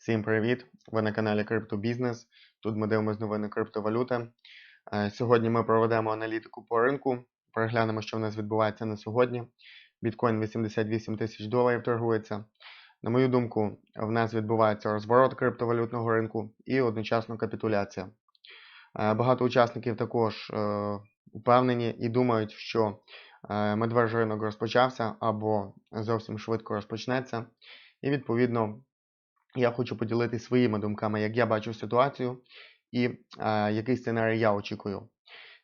Всім привіт! Ви на каналі Криптобізнес. Тут ми дивимося новини криптовалюти. Е, Сьогодні ми проведемо аналітику по ринку. Переглянемо, що в нас відбувається на сьогодні. Біткоін 88 тисяч доларів торгується. На мою думку, в нас відбувається розворот криптовалютного ринку і одночасно капітуляція. Е, Багато учасників також е, впевнені і думають, що е, медвежий ринок розпочався або зовсім швидко розпочнеться. І відповідно я хочу поділитися своїми думками, як я бачу ситуацію і е, який сценарій я очікую.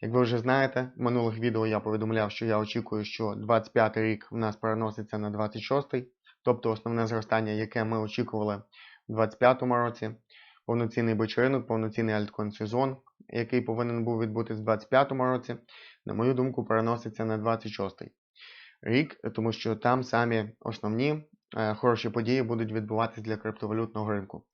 Як ви вже знаєте, в минулих відео я повідомляв, що я очікую, що 25 рік в нас переноситься на 26-й, тобто основне зростання, яке ми очікували в 25-му році, повноцінний ринок, повноцінний альткоін сезон, який повинен був відбутися в 25-му році, на мою думку, переноситься на 26-й рік, тому що там самі основні хороші події будуть відбуватися для криптовалютного ринку.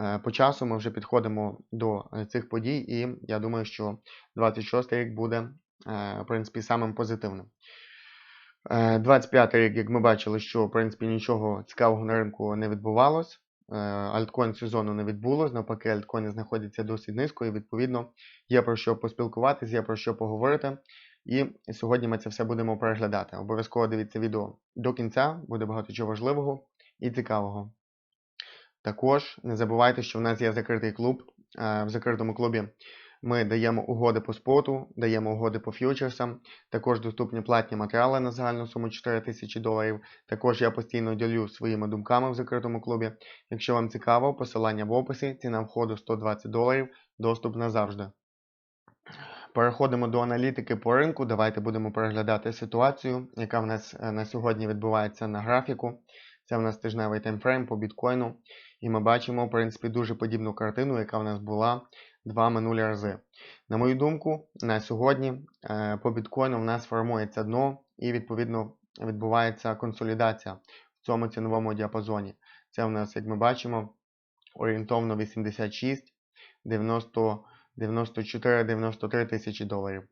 Е, По часу ми вже підходимо до е, цих подій, і я думаю, що 26 рік буде, е, в принципі, самим позитивним. Е, 25 рік, як ми бачили, що в принципі нічого цікавого на ринку не відбувалось. Е, Альткоін сезону не відбулось, навпаки, альткоїни знаходяться досить низько, і відповідно є про що поспілкуватися, є про що поговорити. І сьогодні ми це все будемо переглядати. Обов'язково дивіться відео до кінця, буде багато чого важливого і цікавого. Також не забувайте, що в нас є закритий клуб. Е, В закритому клубі ми даємо угоди по споту, даємо угоди по ф'ючерсам. Також доступні платні матеріали на загальну суму 4 тисячі доларів. Також я постійно ділю своїми думками в закритому клубі. Якщо вам цікаво, посилання в описі, ціна входу 120 доларів, доступ назавжди. Переходимо до аналітики по ринку. Давайте будемо переглядати ситуацію, яка в нас е, на сьогодні відбувається на графіку. Це в нас тижневий таймфрейм по біткоїну. І ми бачимо, в принципі, дуже подібну картину, яка в нас була два минулі рази. На мою думку, на сьогодні е, по біткоїну в нас формується дно і, відповідно, відбувається консолідація в цьому ціновому діапазоні. Це в нас, як ми бачимо, орієнтовно 86, 90. 94-93 тисячі доларів.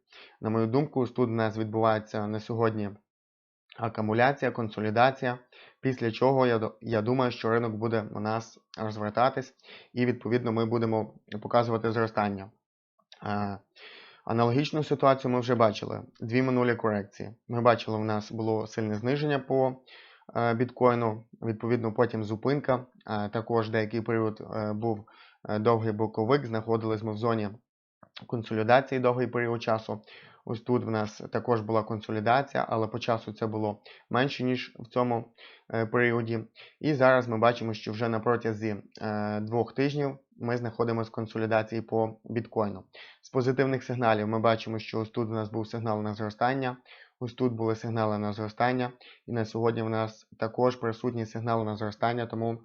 На мою думку, тут у нас відбувається на сьогодні акумуляція, консолідація, після чого я, я думаю, що ринок буде у нас розвертатись і відповідно ми будемо показувати зростання. Аналогічну ситуацію ми вже бачили. Дві минулі корекції. Ми бачили, у нас було сильне зниження по е, біткоїну, відповідно, потім зупинка. Також деякий період е, був довгий боковик, знаходились ми в зоні консолідації довгий період часу. Ось тут в нас також була консолідація, але по часу це було менше, ніж в цьому е, періоді. І зараз ми бачимо, що вже на протязі е, двох тижнів ми знаходимося в консолідації по біткоїну. З позитивних сигналів ми бачимо, що ось тут у нас був сигнал на зростання, ось тут були сигнали на зростання, і на сьогодні в нас також присутні сигнали на зростання, тому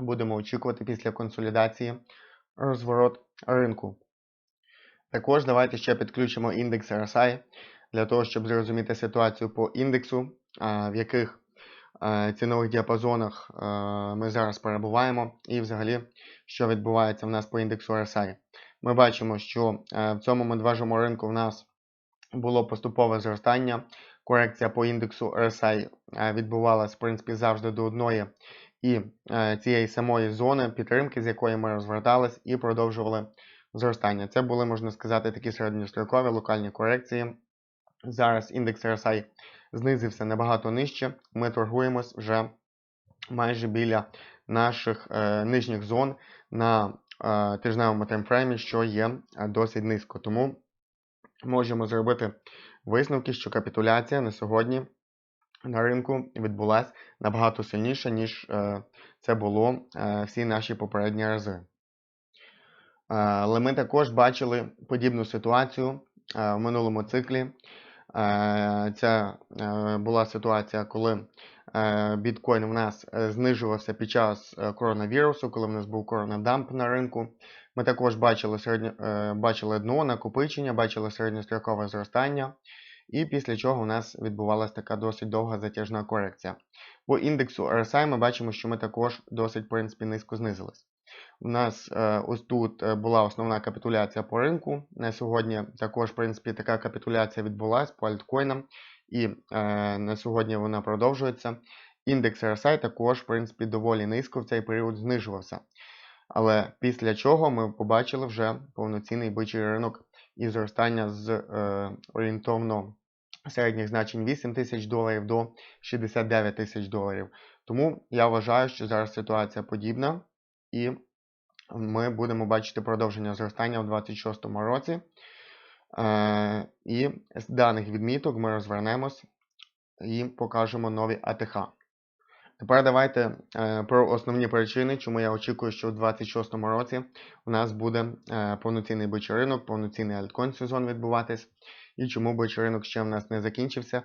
будемо очікувати після консолідації розворот ринку. Також давайте ще підключимо індекс RSI для того, щоб зрозуміти ситуацію по індексу, в яких цінових діапазонах ми зараз перебуваємо, і взагалі, що відбувається в нас по індексу RSI. Ми бачимо, що в цьому медвежому ринку в нас було поступове зростання. Корекція по індексу RSI відбувалася в принципі завжди до одної і цієї самої зони підтримки, з якої ми розвертались і продовжували зростання. Це були, можна сказати, такі середньострокові локальні корекції. Зараз індекс RSI знизився набагато нижче. Ми торгуємось вже майже біля наших е, нижніх зон на е, тижневому таймфреймі, що є е, досить низько. Тому можемо зробити висновки, що капітуляція на сьогодні на ринку відбулася набагато сильніше, ніж е, це було е, всі наші попередні рази. Але ми також бачили подібну ситуацію в минулому циклі. Це була ситуація, коли біткоін в нас знижувався під час коронавірусу, коли в нас був коронадамп на ринку. Ми також бачили середньо, бачили дно, накопичення, бачили середньострокове зростання, і після чого у нас відбувалася така досить довга затяжна корекція. По індексу RSI ми бачимо, що ми також досить в принципі, низько знизились. У нас е, ось тут е, була основна капітуляція по ринку. На сьогодні також, в принципі, така капітуляція відбулася по альткоїнам, і е, на сьогодні вона продовжується. індекс RSI також, в принципі, доволі низько в цей період знижувався. Але після чого ми побачили вже повноцінний бичий ринок і зростання з е, орієнтовно середніх значень 8 тисяч доларів до 69 тисяч доларів. Тому я вважаю, що зараз ситуація подібна, і ми будемо бачити продовження зростання у 2026 році. Е, і з даних відміток ми розвернемось і покажемо нові АТХ. Тепер давайте е, про основні причини, чому я очікую, що у 2026 році у нас буде е, повноцінний бичий ринок, повноцінний альткоін сезон відбуватись, і чому бичий ринок ще в нас не закінчився.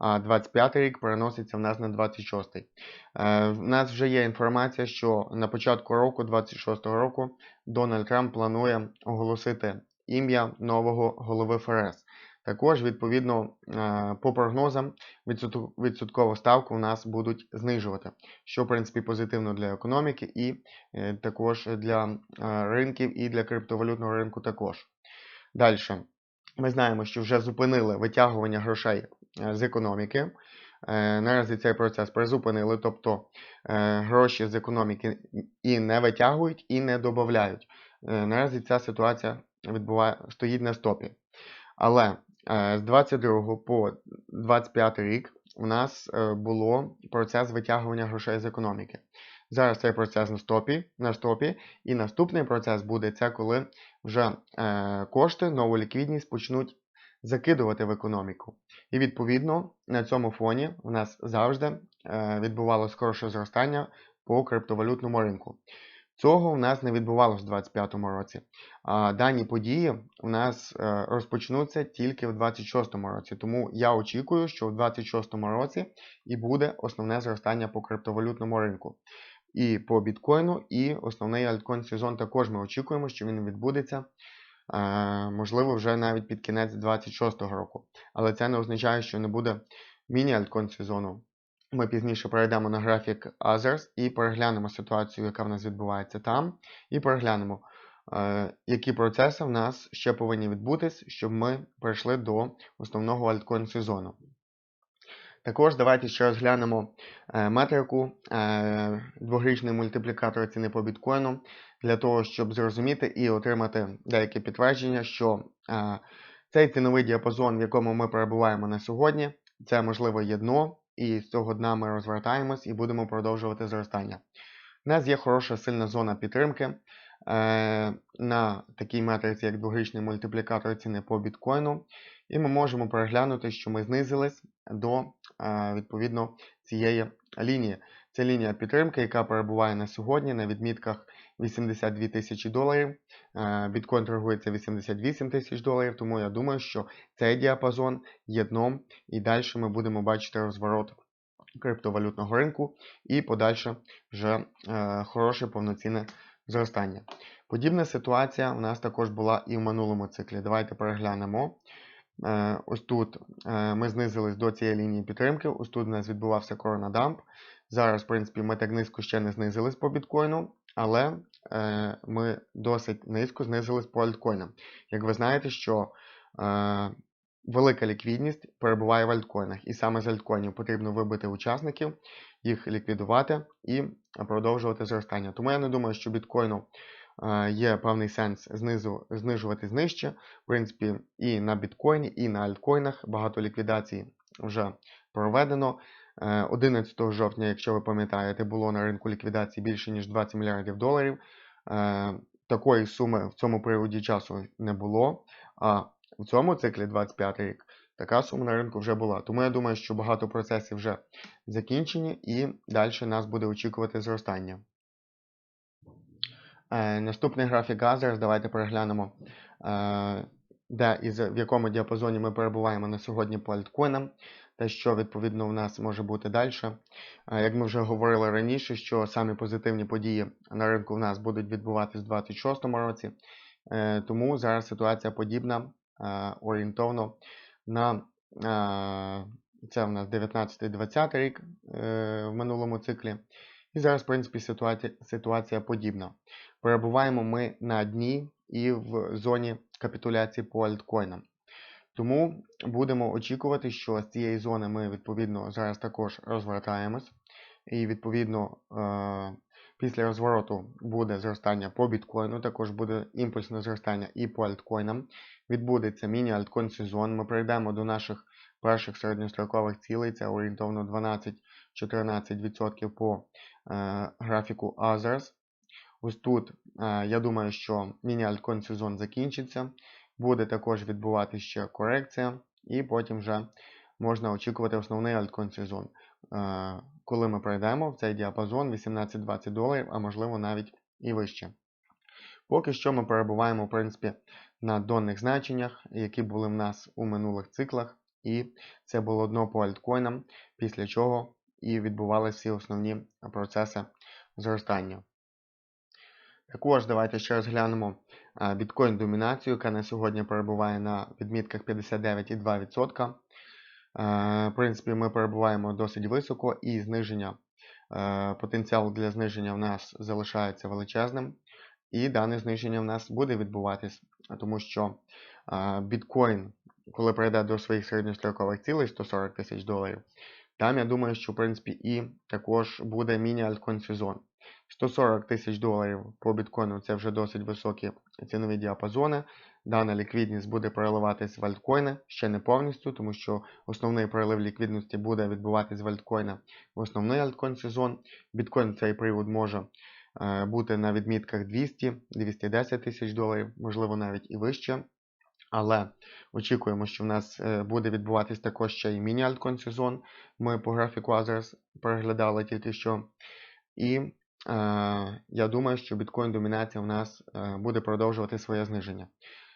А 25 рік переноситься в нас на 26 й В нас вже є інформація, що на початку року, 26 року, Дональд Трамп планує оголосити ім'я нового голови ФРС. Також, відповідно, е, по прогнозам, відсоткову ставку у нас будуть знижувати, що, в принципі, позитивно для економіки і е, також для е, ринків і для криптовалютного ринку також. Далі, ми знаємо, що вже зупинили витягування грошей з економіки. Наразі цей процес призупинили, тобто гроші з економіки і не витягують, і не додають. Наразі ця ситуація відбуває, стоїть на стопі. Але Е, з 22 по 25 рік у нас е, було процес витягування грошей з економіки. Зараз цей процес на стопі, на стопі, і наступний процес буде це, коли вже е, кошти, нову ліквідність почнуть закидувати в економіку. І відповідно на цьому фоні у нас завжди відбувалося хороше зростання по криптовалютному ринку. Цього у нас не відбувалося в 2025 році. Дані події у нас е, розпочнуться тільки в 2026 році. Тому я очікую, що в 2026 році і буде основне зростання по криптовалютному ринку. І по біткоїну, і основний альткоін сезон також ми очікуємо, що він відбудеться. Е, можливо, вже навіть під кінець 2026 року. Але це не означає, що не буде міні-альткоін сезону. Ми пізніше перейдемо на графік Others і переглянемо ситуацію, яка в нас відбувається там, і переглянемо, е, які процеси в нас ще повинні відбутись, щоб ми прийшли до основного альткоін сезону. Також давайте ще розглянемо е, метрику е, дворічний мультиплікатор ціни по біткоїну, для того, щоб зрозуміти і отримати деяке підтвердження, що цей ціновий діапазон, в якому ми перебуваємо на сьогодні, це можливо є дно. І з цього дна ми розвертаємось і будемо продовжувати зростання. У нас є хороша сильна зона підтримки е, на такій метриці, як двогрічний мультиплікатор ціни по біткоїну. І ми можемо переглянути, що ми знизились до е, відповідно цієї лінії. Це лінія підтримки, яка перебуває на сьогодні на відмітках 82 тисячі доларів. Е, біткоін торгується 88 тисяч доларів, тому я думаю, що цей діапазон є дном, і далі ми будемо бачити розворот криптовалютного ринку і подальше вже е, хороше повноцінне зростання. Подібна ситуація у нас також була і в минулому циклі. Давайте переглянемо. Е, ось тут ми знизились до цієї лінії підтримки. Ось тут у нас відбувався коронадамп. Зараз, в принципі, ми так низько ще не знизились по біткоїну, але е, ми досить низько знизились по альткоїнам. Як ви знаєте, що е, велика ліквідність перебуває в альткоїнах, і саме з альткоїнів потрібно вибити учасників, їх ліквідувати і продовжувати зростання. Тому я не думаю, що біткоїну е, є певний сенс знизу, знижувати знижче. В принципі, і на біткоїні, і на альткоїнах багато ліквідацій вже проведено. 11 е, жовтня, якщо ви пам'ятаєте, було на ринку ліквідації більше ніж 20 мільярдів доларів. Е, такої суми в цьому періоді часу не було. А в цьому циклі 25 рік така сума на ринку вже була. Тому я думаю, що багато процесів вже закінчені і далі нас буде очікувати зростання. Е, наступний графік Газерс, давайте переглянемо, де і в якому діапазоні ми перебуваємо на сьогодні по альткоїнам те, що відповідно в нас може бути далі. Як ми вже говорили раніше, що самі позитивні події на ринку в нас будуть відбуватися в 2026 році, е, тому зараз ситуація подібна орієнтовно на це в нас 19-20 рік е, в минулому циклі. І зараз, в принципі, ситуація, ситуація подібна. Перебуваємо ми на дні і в зоні капітуляції по альткоїнам. Тому будемо очікувати, що з цієї зони ми відповідно зараз також розвертаємось. І відповідно е, після розвороту буде зростання по біткоїну, також буде імпульсне зростання і по альткоїнам. Відбудеться міні-альткоін сезон. Ми прийдемо до наших перших середньострокових цілей, це орієнтовно 12-14% по е, графіку Others. Ось тут, е, я думаю, що міні-альткоін сезон закінчиться. Буде також відбувати ще корекція, і потім вже можна очікувати основний альткоін сезон. Е, коли ми пройдемо в цей діапазон 18-20 доларів, а можливо навіть і вище. Поки що ми перебуваємо в принципі, на донних значеннях, які були в нас у минулих циклах, і це було дно по альткоїнам, після чого і відбувалися всі основні процеси зростання. Також давайте ще розглянемо біткоін-домінацію, яка на сьогодні перебуває на відмітках 59,2%. В принципі, ми перебуваємо досить високо, і зниження, потенціал для зниження в нас залишається величезним. І дане зниження в нас буде відбуватись, тому що біткоін, коли прийде до своїх середньострокових цілей 140 тисяч доларів, там я думаю, що в принципі і також буде міні-альткоін сезон. 140 тисяч доларів по біткоїну це вже досить високі цінові діапазони. Дана ліквідність буде переливатись в альткоїни ще не повністю, тому що основний перелив ліквідності буде відбуватись в альткоїна в основний альткоін сезон. Біткоін цей привод може е, бути на відмітках 200-210 тисяч доларів, можливо навіть і вище. Але очікуємо, що в нас е, буде відбуватись також ще і міні-альткоін сезон. Ми по графіку Others переглядали тільки що. І я думаю, що біткоін-домінація в нас е, буде продовжувати своє зниження.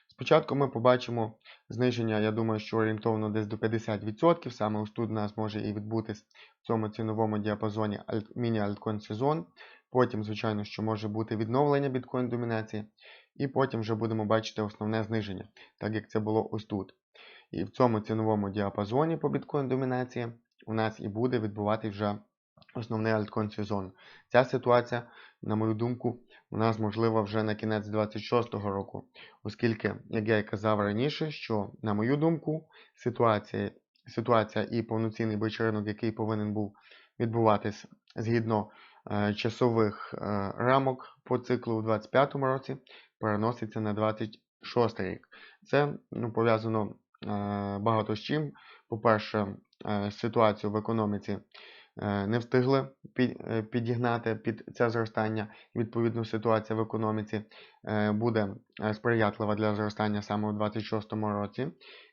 Спочатку ми побачимо зниження, я думаю, що орієнтовно десь до 50%. Саме ось тут у нас може і відбутись в цьому ціновому діапазоні міні-альткоін сезон. Потім, звичайно, що може бути відновлення біткоін-домінації. І потім вже будемо бачити основне зниження, так як це було ось тут. І в цьому ціновому діапазоні по біткоін-домінації у нас і буде відбувати вже основний альткоін сезон. Ця ситуація, на мою думку, у нас можлива вже на кінець 26-го року, оскільки, як я і казав раніше, що, на мою думку, ситуація ситуація і повноцінний бичеринок, який повинен був відбуватись згідно е, часових е, рамок по циклу у 2025 році, переноситься на 26 рік. Це ну, пов'язано е, багато з чим. По-перше, е, ситуацію в економіці не встигли е, підігнати під це зростання. Відповідно, ситуація в економіці е, буде е, сприятлива для зростання саме у 2026 році.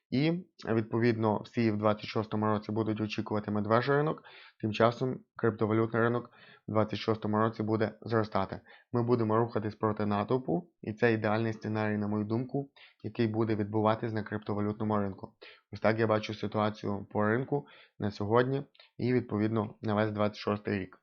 І, відповідно, всі в 2026 році будуть очікувати медвежий ринок, тим часом криптовалютний ринок в 2026 році буде зростати. Ми будемо рухатись проти натовпу, і це ідеальний сценарій, на мою думку, який буде відбуватись на криптовалютному ринку. Ось так я бачу ситуацію по ринку на сьогодні і, відповідно, на весь 26 рік.